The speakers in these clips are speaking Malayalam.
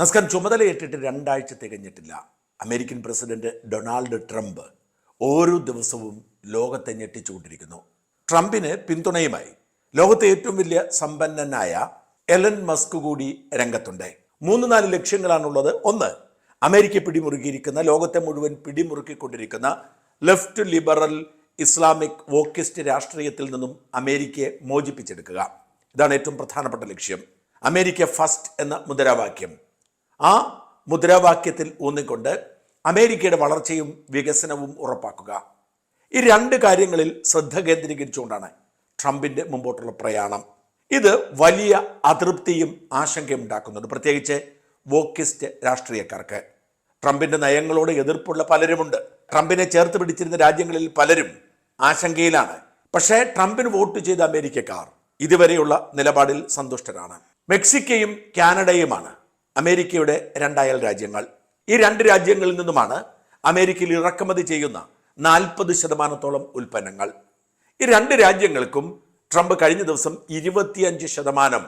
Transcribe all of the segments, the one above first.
നമസ്കാരം ചുമതലയേറ്റിട്ട് രണ്ടാഴ്ച തികഞ്ഞിട്ടില്ല. അമേരിക്കൻ പ്രസിഡന്റ് ഡൊണാൾഡ് ട്രംപ് ഓരോ ദിവസവും ലോകത്തെ ഞെട്ടിച്ചുകൊണ്ടിരിക്കുന്നു. ട്രംപിന് പിന്തുണയുമായി ലോകത്തെ ഏറ്റവും വലിയ സമ്പന്നനായ എലൻ മസ്ക് കൂടി രംഗത്തുണ്ട്. മൂന്ന് നാല് ലക്ഷ്യങ്ങളാണുള്ളത്. ഒന്ന് അമേരിക്ക പിടിമുറുക്കിയിരിക്കുന്ന ലോകത്തെ മുഴുവൻ പിടിമുറുക്കിക്കൊണ്ടിരിക്കുന്ന ലെഫ്റ്റ് ലിബറൽ ഇസ്ലാമിക് വോക്കിസ്റ്റ് രാഷ്ട്രീയത്തിൽ നിന്നും അമേരിക്കയെ മോചിപ്പിച്ചെടുക്കുക. ഇതാണ് ഏറ്റവും പ്രധാനപ്പെട്ട ലക്ഷ്യം. അമേരിക്ക ഫസ്റ്റ് എന്ന മുദ്രാവാക്യം. ആ മുദ്രാവാക്യത്തിൽ ഊന്നിക്കൊണ്ട് അമേരിക്കയുടെ വളർച്ചയും വികസനവും ഉറപ്പാക്കുക. ഈ രണ്ട് കാര്യങ്ങളിൽ ശ്രദ്ധ കേന്ദ്രീകരിച്ചുകൊണ്ടാണ് ട്രംപിന്റെ മുമ്പോട്ടുള്ള പ്രയാണം. ഇത് വലിയ അതൃപ്തിയും ആശങ്കയും ഉണ്ടാക്കുന്നുണ്ട് പ്രത്യേകിച്ച് വോക്കിസ്റ്റ് രാഷ്ട്രീയക്കാർക്ക്. ട്രംപിന്റെ നയങ്ങളോട് എതിർപ്പുള്ള പലരുമുണ്ട്. ട്രംപിനെ ചേർത്ത് പിടിച്ചിരുന്ന രാജ്യങ്ങളിൽ പലരും ആശങ്കയിലാണ്. പക്ഷേ ട്രംപിന് വോട്ട് ചെയ്ത അമേരിക്കക്കാർ ഇതുവരെയുള്ള നിലപാടിൽ സന്തുഷ്ടരാണ്. മെക്സിക്കയും കാനഡയുമാണ് അമേരിക്കയുടെ രണ്ടായൽ രാജ്യങ്ങൾ. ഈ രണ്ട് രാജ്യങ്ങളിൽ നിന്നുമാണ് അമേരിക്കയിൽ ഇറക്കുമതി ചെയ്യുന്ന നാൽപ്പത് ശതമാനത്തോളം ഉൽപ്പന്നങ്ങൾ. ഈ രണ്ട് രാജ്യങ്ങൾക്കും ട്രംപ് കഴിഞ്ഞ ദിവസം ഇരുപത്തിയഞ്ച് ശതമാനം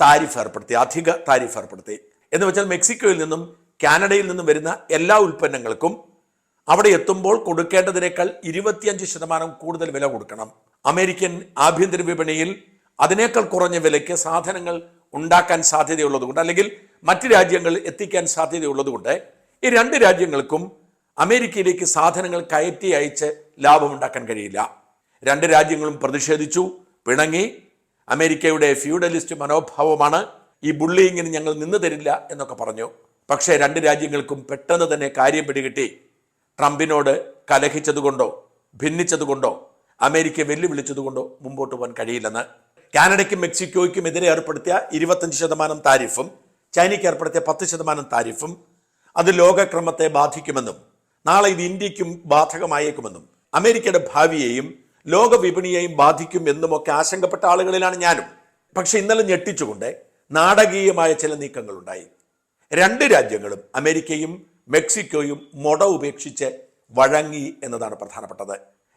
താരിഫ് ഏർപ്പെടുത്തി അധിക താരിഫ് ഏർപ്പെടുത്തി. എന്ന് വെച്ചാൽ മെക്സിക്കോയിൽ നിന്നും കാനഡയിൽ നിന്നും വരുന്ന എല്ലാ ഉൽപ്പന്നങ്ങൾക്കും അവിടെ എത്തുമ്പോൾ കൊടുക്കേണ്ടതിനേക്കാൾ ഇരുപത്തിയഞ്ച് ശതമാനം കൂടുതൽ വില കൊടുക്കണം. അമേരിക്കൻ ആഭ്യന്തര വിപണിയിൽ അതിനേക്കാൾ കുറഞ്ഞ വിലയ്ക്ക് സാധനങ്ങൾ ഉണ്ടാക്കാൻ സാധ്യതയുള്ളതുകൊണ്ട് അല്ലെങ്കിൽ മറ്റ് രാജ്യങ്ങളിൽ എത്തിക്കാൻ സാധ്യതയുള്ളതുകൊണ്ട് ഈ രണ്ട് രാജ്യങ്ങൾക്കും അമേരിക്കയിലേക്ക് സാധനങ്ങൾ കയറ്റി അയച്ച് ലാഭമുണ്ടാക്കാൻ കഴിയില്ല. രണ്ട് രാജ്യങ്ങളും പ്രതിഷേധിച്ചു പിണങ്ങി. അമേരിക്കയുടെ ഫ്യൂഡലിസ്റ്റ് മനോഭാവമാണ് ഈ ബുള്ളിങ്ങിന് ഞങ്ങൾ നിന്ന് തരില്ല എന്നൊക്കെ പറഞ്ഞു. പക്ഷേ രണ്ട് രാജ്യങ്ങൾക്കും പെട്ടെന്ന് തന്നെ കാര്യം പിടികിട്ടി. ട്രംപിനോട് കലഹിച്ചതുകൊണ്ടോ ഭിന്നിച്ചതുകൊണ്ടോ അമേരിക്ക വെല്ലുവിളിച്ചതുകൊണ്ടോ മുമ്പോട്ട് പോകാൻ കഴിയില്ലെന്ന്. കാനഡയ്ക്കും മെക്സിക്കോയ്ക്കും എതിരെ ഏർപ്പെടുത്തിയ ഇരുപത്തഞ്ച് ശതമാനം താരിഫും ചൈനയ്ക്ക് ഏർപ്പെടുത്തിയ പത്ത് ശതമാനം താരിഫും അത് ലോകക്രമത്തെ ബാധിക്കുമെന്നും നാളെ ഇത് ഇന്ത്യക്കും ബാധകമായേക്കുമെന്നും അമേരിക്കയുടെ ഭാവിയെയും ലോക വിപണിയെയും ബാധിക്കും എന്നുമൊക്കെ ആശങ്കപ്പെട്ട ആളുകളിലാണ് ഞാനും. പക്ഷെ ഇന്നലെ ഞെട്ടിച്ചുകൊണ്ട് നാടകീയമായ ചില നീക്കങ്ങളുണ്ടായി. രണ്ട് രാജ്യങ്ങളും അമേരിക്കയും മെക്സിക്കോയും മൊട ഉപേക്ഷിച്ച് വഴങ്ങി എന്നതാണ് പ്രധാനപ്പെട്ടത്.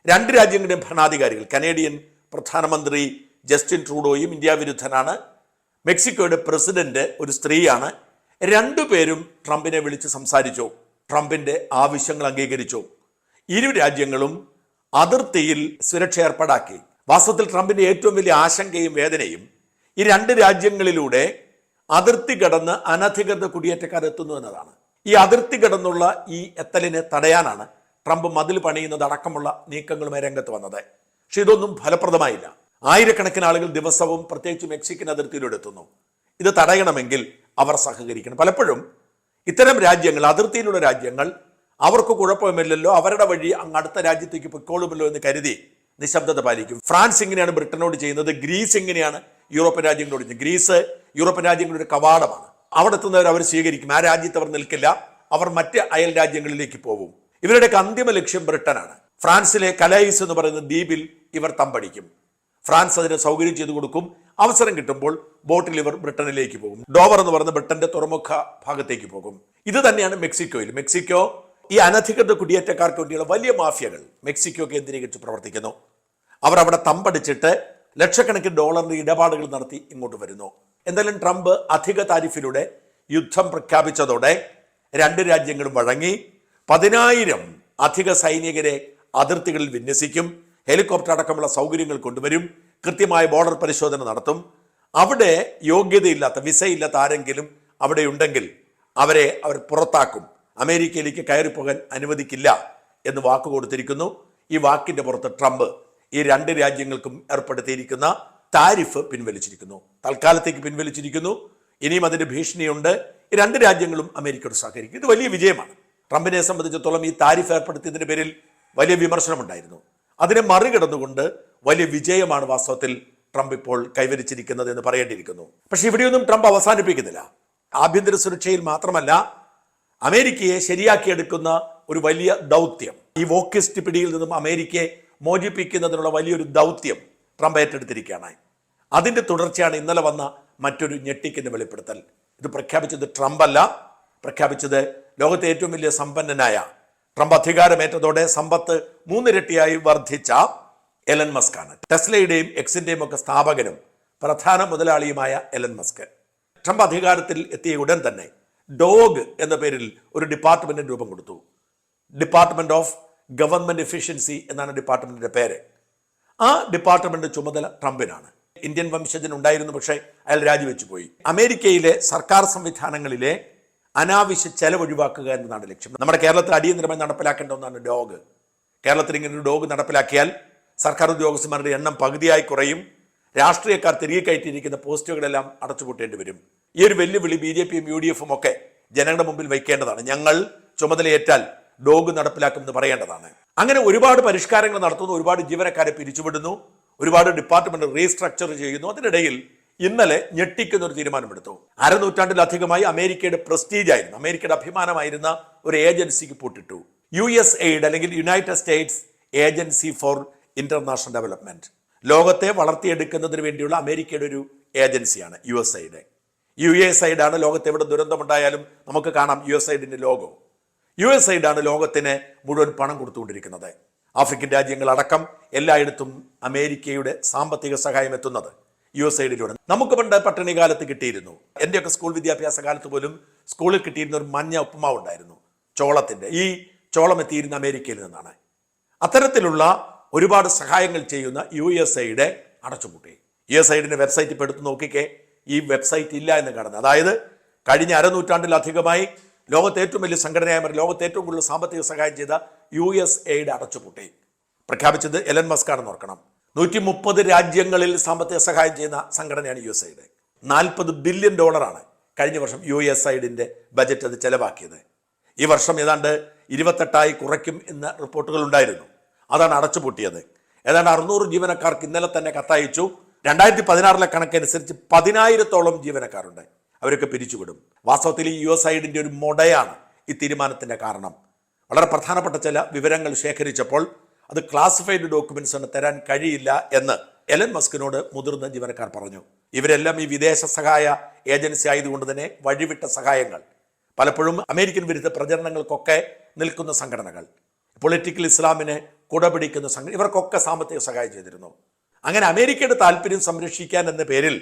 രണ്ട് രാജ്യങ്ങളുടെയും ഭരണാധികാരികൾ കനേഡിയൻ പ്രധാനമന്ത്രി ജസ്റ്റിൻ ട്രൂഡോയും ഇന്ത്യ വിരുദ്ധനാണ് മെക്സിക്കോയുടെ പ്രസിഡന്റ് ഒരു സ്ത്രീയാണ്. രണ്ടുപേരും ട്രംപിനെ വിളിച്ച് സംസാരിച്ചു. ട്രംപിന്റെ ആവശ്യങ്ങൾ അംഗീകരിച്ചു. ഇരു രാജ്യങ്ങളും അതിർത്തിയിൽ സുരക്ഷ ഏർപ്പാടാക്കി. വാസ്തവത്തിൽ ട്രംപിന്റെ ഏറ്റവും വലിയ ആശങ്കയും വേദനയും ഈ രണ്ട് രാജ്യങ്ങളിലൂടെ അതിർത്തി കടന്ന് അനധികൃത കുടിയേറ്റക്കാർ എത്തുന്നു എന്നതാണ്. ഈ അതിർത്തി കടന്നുള്ള ഈ എത്തലിനെ തടയാനാണ് ട്രംപ് മതിൽ പണിയുന്നത് അടക്കമുള്ള നീക്കങ്ങളുമായി രംഗത്ത് വന്നത്. പക്ഷെ ഇതൊന്നും ഫലപ്രദമായില്ല. ആയിരക്കണക്കിന് ആളുകൾ ദിവസവും പ്രത്യേകിച്ച് മെക്സിക്കൻ അതിർത്തിയിലൂടെ എത്തുന്നു. ഇത് തടയണമെങ്കിൽ അവർ സഹകരിക്കണം. പലപ്പോഴും ഇത്തരം രാജ്യങ്ങൾ അതിർത്തിയിലുള്ള രാജ്യങ്ങൾ അവർക്ക് കുഴപ്പമില്ലല്ലോ അവരുടെ വഴി അങ്ങ് അടുത്ത രാജ്യത്തേക്ക് പൊയ്ക്കോളുമല്ലോ എന്ന് കരുതി നിശബ്ദത പാലിക്കും. ഫ്രാൻസ് ഇങ്ങനെയാണ് ബ്രിട്ടനോട് ചെയ്യുന്നത് ഗ്രീസ് ഇങ്ങനെയാണ് യൂറോപ്യൻ രാജ്യങ്ങളോട് ചെയ്യുന്നത്. ഗ്രീസ് യൂറോപ്യൻ രാജ്യങ്ങളുടെ കവാടമാണ്. അവിടെ എത്തുന്നവർ അവർ സ്വീകരിക്കും. ആ രാജ്യത്ത് അവർ നിൽക്കില്ല അവർ മറ്റ് അയൽ രാജ്യങ്ങളിലേക്ക് പോകും. ഇവരുടെയൊക്കെ അന്തിമ ലക്ഷ്യം ബ്രിട്ടനാണ്. ഫ്രാൻസിലെ കലൈസ് എന്ന് പറയുന്ന ദ്വീപിൽ ഇവർ തമ്പടിക്കും. ഫ്രാൻസ് അതിന് സൗകര്യം ചെയ്തു കൊടുക്കും. അവസരം കിട്ടുമ്പോൾ ബോട്ടിൽ ഇവർ ബ്രിട്ടനിലേക്ക് പോകും. ഡോവർ എന്ന് പറയുന്ന ബ്രിട്ടന്റെ തുറമുഖ ഭാഗത്തേക്ക് പോകും. ഇത് തന്നെയാണ് മെക്സിക്കോയിൽ. മെക്സിക്കോ ഈ അനധികൃത കുടിയേറ്റക്കാർക്ക് വേണ്ടിയുള്ള വലിയ മാഫിയകൾ മെക്സിക്കോ കേന്ദ്രീകരിച്ച് പ്രവർത്തിക്കുന്നു. അവർ അവിടെ തമ്പടിച്ചിട്ട് ലക്ഷക്കണക്കിന് ഡോളറിന്റെ ഇടപാടുകൾ നടത്തി ഇങ്ങോട്ട് വരുന്നു. എന്തായാലും ട്രംപ് അധിക താരിഫിലൂടെ യുദ്ധം പ്രഖ്യാപിച്ചതോടെ രണ്ട് രാജ്യങ്ങളും വഴങ്ങി പതിനായിരം അധിക സൈനികരെ അതിർത്തികളിൽ വിന്യസിക്കും. ഹെലികോപ്റ്റർ അടക്കമുള്ള സൗകര്യങ്ങൾ കൊണ്ടുവരും. കൃത്യമായ ബോർഡർ പരിശോധന നടത്തും. അവിടെ യോഗ്യതയില്ലാത്ത വിസയില്ലാത്ത ആരെങ്കിലും അവിടെ ഉണ്ടെങ്കിൽ അവരെ അവർ പുറത്താക്കും. അമേരിക്കയിലേക്ക് കയറിപ്പോകാൻ അനുവദിക്കില്ല എന്ന് വാക്ക് കൊടുത്തിരിക്കുന്നു. ഈ വാക്കിന്റെ പുറത്ത് ട്രംപ് ഈ രണ്ട് രാജ്യങ്ങൾക്കും ഏർപ്പെടുത്തിയിരിക്കുന്ന താരിഫ് പിൻവലിച്ചിരിക്കുന്നു. തൽക്കാലത്തേക്ക് പിൻവലിച്ചിരിക്കുന്നു. ഇനിയും അതിന്റെ ഭീഷണിയുണ്ട്. ഈ രണ്ട് രാജ്യങ്ങളും അമേരിക്കയോട് സഹകരിക്കും. ഇത് വലിയ വിജയമാണ്. ട്രംപിനെ സംബന്ധിച്ചിടത്തോളം ഈ താരിഫ് ഏർപ്പെടുത്തിയതിന്റെ പേരിൽ വലിയ വിമർശനമുണ്ടായിരുന്നു. അതിനെ മറികടന്നുകൊണ്ട് വലിയ വിജയമാണ് വാസ്തവത്തിൽ ട്രംപ് ഇപ്പോൾ കൈവരിച്ചിരിക്കുന്നത് എന്ന് പറയേണ്ടിയിരിക്കുന്നു. പക്ഷെ ഇവിടെയൊന്നും ട്രംപ് അവസാനിപ്പിക്കുന്നില്ല. ആഭ്യന്തര സുരക്ഷയിൽ മാത്രമല്ല അമേരിക്കയെ ശരിയാക്കിയെടുക്കുന്ന ഒരു വലിയ ദൗത്യം ഈ വോക്കിസ്റ്റ് പിടിയിൽ നിന്നും അമേരിക്കയെ മോചിപ്പിക്കുന്നതിനുള്ള വലിയൊരു ദൗത്യം ട്രംപ് ഏറ്റെടുത്തിരിക്കുകയാണ്. അതിന്റെ തുടർച്ചയാണ് ഇന്നലെ വന്ന മറ്റൊരു ഞെട്ടിക്കുന്ന വെളിപ്പെടുത്തൽ. ഇത് പ്രഖ്യാപിച്ചത് ട്രംപ് അല്ല പ്രഖ്യാപിച്ചത് ലോകത്തെ ഏറ്റവും വലിയ സമ്പന്നനായ ട്രംപ് അധികാരമേറ്റതോടെ സമ്പത്ത് മൂന്നിരട്ടിയായി വർദ്ധിച്ച എലൻ മസ്കാണ് ടെസ്ലയുടെയും എക്സിന്റെയും ഒക്കെ സ്ഥാപകനും പ്രധാന മുതലാളിയുമായ എലൻ മസ്ക്. ട്രംപ് അധികാരത്തിൽ എത്തിയ ഉടൻ തന്നെ ഡോഗ് എന്ന പേരിൽ ഒരു ഡിപ്പാർട്ട്മെന്റിന് രൂപം കൊടുത്തു. ഡിപ്പാർട്ട്മെന്റ് ഓഫ് ഗവൺമെന്റ് എഫിഷ്യൻസി എന്നാണ് ഡിപ്പാർട്ട്മെന്റിന്റെ പേര്. ആ ഡിപ്പാർട്ട്മെന്റ് ചുമതല ട്രംപിനാണ്. ഇന്ത്യൻ വംശജൻ ഉണ്ടായിരുന്നു പക്ഷേ അയാൾ രാജിവെച്ചു പോയി അമേരിക്കയിലെ സർക്കാർ സംവിധാനങ്ങളിലെ അനാവശ്യ ചെലവ് ഒഴിവാക്കുക എന്നതാണ് ലക്ഷ്യം. നമ്മുടെ കേരളത്തിൽ അടിയന്തരമായി നടപ്പിലാക്കേണ്ട ഒന്നാണ് ഡോഗ്. കേരളത്തിൽ ഇങ്ങനെ ഒരു ഡോഗ് നടപ്പിലാക്കിയാൽ സർക്കാർ ഉദ്യോഗസ്ഥന്മാരുടെ എണ്ണം പകുതിയായി കുറയും. രാഷ്ട്രീയക്കാർ തിരികെ കയറ്റിയിരിക്കുന്ന പോസ്റ്റുകളെല്ലാം അടച്ചുപൂട്ടേണ്ടി വരും. ഈ ഒരു വെല്ലുവിളി ബി ജെ പിയും യു ഡി എഫും ഒക്കെ ജനങ്ങളുടെ മുമ്പിൽ വയ്ക്കേണ്ടതാണ്. ഞങ്ങൾ ചുമതലയേറ്റാൽ ഡോഗ് നടപ്പിലാക്കുമെന്ന് പറയേണ്ടതാണ്. അങ്ങനെ ഒരുപാട് പരിഷ്കാരങ്ങൾ നടത്തുന്നു. ഒരുപാട് ജീവനക്കാരെ പിരിച്ചുവിടുന്നു. ഒരുപാട് ഡിപ്പാർട്ട്മെന്റ് റീസ്ട്രക്ചർ ചെയ്യുന്നു. അതിനിടയിൽ ഇന്നലെ ഞെട്ടിക്കുന്ന ഒരു തീരുമാനമെടുത്തു. അരനൂറ്റാണ്ടിലധികമായി അമേരിക്കയുടെ പ്രസ്റ്റീജ് ആയിരുന്നു. അമേരിക്കയുടെ അഭിമാനമായിരുന്ന ഒരു ഏജൻസിക്ക് പൂട്ടിട്ടു. യു എസ് എയ്ഡ് അല്ലെങ്കിൽ United States agency for international development ലോകത്തെ വളർത്തിയെടുക്കുന്നതിന് വേണ്ടിയുള്ള അമേരിക്കയുടെ ഒരു ഏജൻസിയാണ് യു എസ് ഐയുടെ യു എസ് ഐഡാണ് ലോകത്ത് എവിടെ ദുരന്തമുണ്ടായാലും നമുക്ക് കാണാം യു എസ് ഐഡിന്റെ ലോഗോ. യു എസ് ഐഡാണ് ലോകത്തിന് മുഴുവൻ പണം കൊടുത്തുകൊണ്ടിരിക്കുന്നത്. ആഫ്രിക്കൻ രാജ്യങ്ങളടക്കം എല്ലായിടത്തും അമേരിക്കയുടെ സാമ്പത്തിക സഹായം എത്തുന്നത്. യു എസ് ഐഡിലൂടെ നമുക്ക് പണ്ട് പട്ടിണി കാലത്ത് കിട്ടിയിരുന്നു. എന്റെയൊക്കെ സ്കൂൾ വിദ്യാഭ്യാസ കാലത്ത് പോലും സ്കൂളിൽ കിട്ടിയിരുന്ന ഒരു മഞ്ഞ ഉപ്പുമാവ് ഉണ്ടായിരുന്നു. ചോളത്തിന്റെ ഈ ചോളം എത്തിയിരുന്ന അമേരിക്കയിൽ നിന്നാണ്. അത്തരത്തിലുള്ള ഒരുപാട് സഹായങ്ങൾ ചെയ്യുന്ന യു എസ് ഐയുടെ അടച്ചുപൂട്ടി. യു എസ് ഐഡിന്റെ വെബ്സൈറ്റ് ഇപ്പോൾ എടുത്ത് നോക്കിക്കേ. ഈ വെബ്സൈറ്റ് ഇല്ല എന്ന് കാണുന്നത് അതായത് കഴിഞ്ഞ അരനൂറ്റാണ്ടിലധികമായി ലോകത്തെ ഏറ്റവും വലിയ സംഘടനയായ മാറി ലോകത്തെ ഏറ്റവും കൂടുതൽ സാമ്പത്തിക സഹായം ചെയ്ത യു എസ് എയുടെ അടച്ചുപൂട്ടി. പ്രഖ്യാപിച്ചത് എലൻ മസ്കാണെന്ന് ഓർക്കണം. നൂറ്റി മുപ്പത് രാജ്യങ്ങളിൽ സാമ്പത്തിക സഹായം ചെയ്യുന്ന സംഘടനയാണ് യു എസ് ഐഡ് നാൽപ്പത് ബില്യൺ ഡോളറാണ് കഴിഞ്ഞ വർഷം യു എസ് ഐഡിന്റെ ബജറ്റ് അത് ചെലവാക്കിയത്. ഈ വർഷം ഏതാണ്ട് ഇരുപത്തെട്ടായി കുറയ്ക്കും എന്ന റിപ്പോർട്ടുകൾ ഉണ്ടായിരുന്നു. അതാണ് അടച്ചുപൂട്ടിയത്. ഏതാണ്ട് അറുന്നൂറ് ജീവനക്കാർക്ക് ഇന്നലെ തന്നെ കത്തയച്ചു. രണ്ടായിരത്തി പതിനാറിലെ കണക്കനുസരിച്ച് പതിനായിരത്തോളം ജീവനക്കാരുണ്ട്. അവരൊക്കെ പിരിച്ചുവിടും. വാസ്തവത്തിൽ ഈ യു എസ് ഐഡിന്റെ ഒരു മൊടയാണ് ഈ തീരുമാനത്തിന്റെ കാരണം. വളരെ പ്രധാനപ്പെട്ട ചില വിവരങ്ങൾ ശേഖരിച്ചപ്പോൾ അത് ക്ലാസിഫൈഡ് ഡോക്യുമെന്റ്സ് ആണ് തരാൻ കഴിയില്ല എന്ന് എലൻ മസ്കിനോട് മുതിർന്ന ജീവനക്കാർ പറഞ്ഞു. ഇവരെല്ലാം ഈ വിദേശ സഹായ ഏജൻസി ആയതുകൊണ്ട് തന്നെ വഴിവിട്ട സഹായങ്ങൾ. പലപ്പോഴും അമേരിക്കൻ വിരുദ്ധ പ്രചരണങ്ങൾക്കൊക്കെ നിൽക്കുന്ന സംഘടനകൾ. പൊളിറ്റിക്കൽ ഇസ്ലാമിനെ കുടപിടിക്കുന്ന സംഘടന ഇവർക്കൊക്കെ സാമ്പത്തിക സഹായം ചെയ്തിരുന്നു. അങ്ങനെ അമേരിക്കയുടെ താല്പര്യം സംരക്ഷിക്കാൻ എന്ന പേരിൽ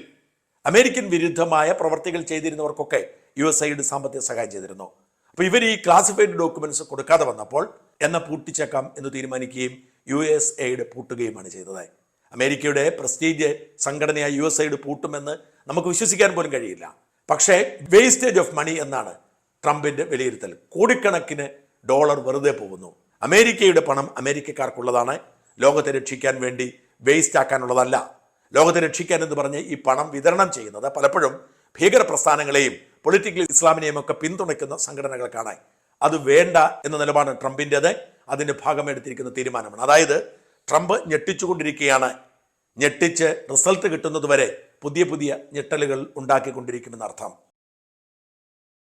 അമേരിക്കൻ വിരുദ്ധമായ പ്രവർത്തികൾ ചെയ്തിരുന്നവർക്കൊക്കെ യു എസ് ഐയുടെ സാമ്പത്തിക സഹായം ചെയ്തിരുന്നു. അപ്പോൾ ഇവർ ഈ ക്ലാസിഫൈഡ് ഡോക്യുമെന്റ്സ് കൊടുക്കാതെ വന്നപ്പോൾ എന്ന പൂട്ടിച്ചേക്കാം എന്ന് തീരുമാനിക്കുകയും യു എസ് എയുടെ പൂട്ടുകയുമാണ് ചെയ്തത് അമേരിക്കയുടെ പ്രസ്റ്റീജ് സംഘടനയായ യു എസ് ഐഡ് പൂട്ടുമെന്ന് നമുക്ക് വിശ്വസിക്കാൻ പോലും കഴിയില്ല. പക്ഷേ വേസ്റ്റേജ് ഓഫ് മണി എന്നാണ് ട്രംപിന്റെ വിലയിരുത്തൽ. കോടിക്കണക്കിന് ഡോളർ വെറുതെ പോകുന്നു. അമേരിക്കയുടെ പണം അമേരിക്കക്കാർക്കുള്ളതാണ്. ലോകത്തെ രക്ഷിക്കാൻ വേണ്ടി വേസ്റ്റ് ആക്കാനുള്ളതല്ല. ലോകത്തെ രക്ഷിക്കാൻ എന്ന് പറഞ്ഞ് ഈ പണം വിതരണം ചെയ്യുന്നത് പലപ്പോഴും ഭീകര പ്രസ്ഥാനങ്ങളെയും പൊളിറ്റിക്കൽ ഇസ്ലാമിനെയും ഒക്കെ പിന്തുണയ്ക്കുന്ന സംഘടനകൾക്കാണ്. അത് വേണ്ട എന്ന നിലപാട് ട്രംപിന്റെത് അതിന്റെ ഭാഗമെടുത്തിരിക്കുന്ന തീരുമാനമാണ്. അതായത് ട്രംപ് ഞെട്ടിച്ചുകൊണ്ടിരിക്കുകയാണ്. ഞെട്ടിച്ച് റിസൾട്ട് കിട്ടുന്നതുവരെ പുതിയ പുതിയ ഞെട്ടലുകൾ ഉണ്ടാക്കിക്കൊണ്ടിരിക്കുമെന്ന് അർത്ഥം